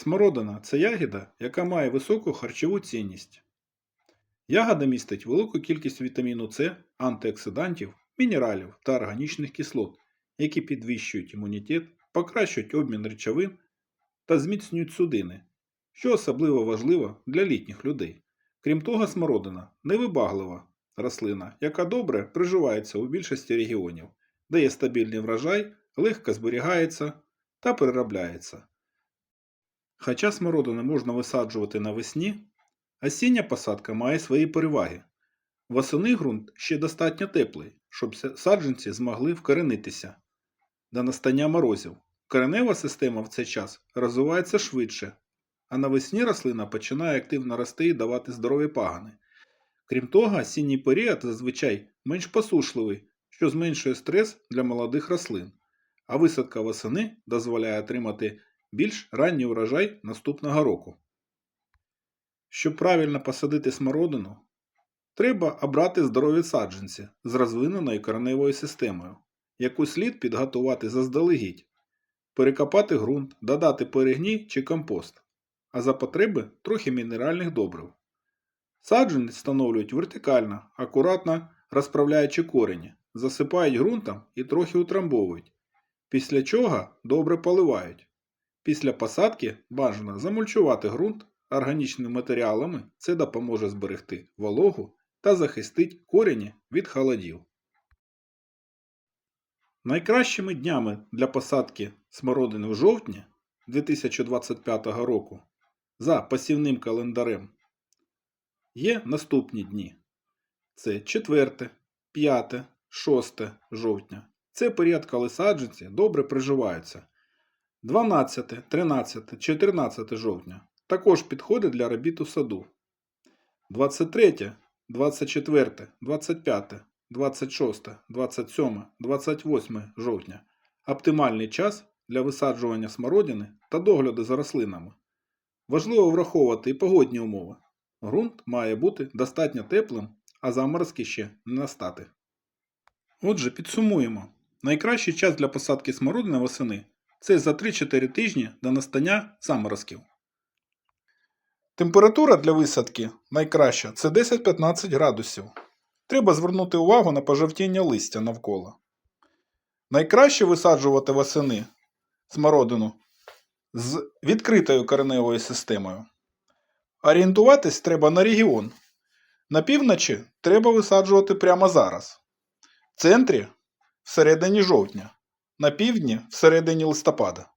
Смородина це ягода, яка має високу харчову цінність. Ягода містить велику кількість вітаміну С, антиоксидантів, мінералів та органічних кислот, які підвищують імунітет, покращують обмін речовин та зміцнюють судини, що особливо важливо для літніх людей. Крім того, смородина невибаглива рослина, яка добре приживається у більшості регіонів, дає стабільний врожай, легко зберігається та переробляється. Хоча смородину можна висаджувати навесні, осіння посадка має свої переваги. Восени ґрунт ще достатньо теплий, щоб саджанці змогли вкоренитися. До настання морозів коренева система в цей час розвивається швидше, а навесні рослина починає активно рости і давати здорові пагани. Крім того, осінній період зазвичай менш посушливий, що зменшує стрес для молодих рослин, а висадка восени дозволяє отримати більш ранній урожай наступного року. Щоб правильно посадити смородину, треба обрати здорові саджанці з розвиненою кореневою системою, яку слід підготувати заздалегідь, перекопати ґрунт, додати перегній чи компост, а за потреби трохи мінеральних добрив. Саджанець встановлюють вертикально, акуратно розправляючи корені, засипають ґрунтом і трохи утрамбовують, після чого добре поливають. Після посадки бажано замульчувати ґрунт органічними матеріалами, це допоможе зберегти вологу та захистить корені від холодів. Найкращими днями для посадки смородини в жовтні 2025 року за посівним календарем є наступні дні. Це 4, 5, 6 жовтня. Це період, коли саджанці добре приживаються. 12, 13, 14 жовтня також підходить для робіт у саду. 23, 24, 25, 26, 27, 28 жовтня оптимальний час для висаджування смородини та догляду за рослинами. Важливо враховувати і погодні умови. Ґрунт має бути достатньо теплим, а заморозки ще не настати. Отже, підсумуємо. Найкращий час для посадки смородини восени це за 3-4 тижні до настання заморозків. Температура для висадки найкраща це 10-15 градусів. Треба звернути увагу на пожовтіння листя навколо. Найкраще висаджувати восени смородину з відкритою кореневою системою. Орієнтуватись треба на регіон. На півночі треба висаджувати прямо зараз. В центрі всередині жовтня, на півдні всередині листопада.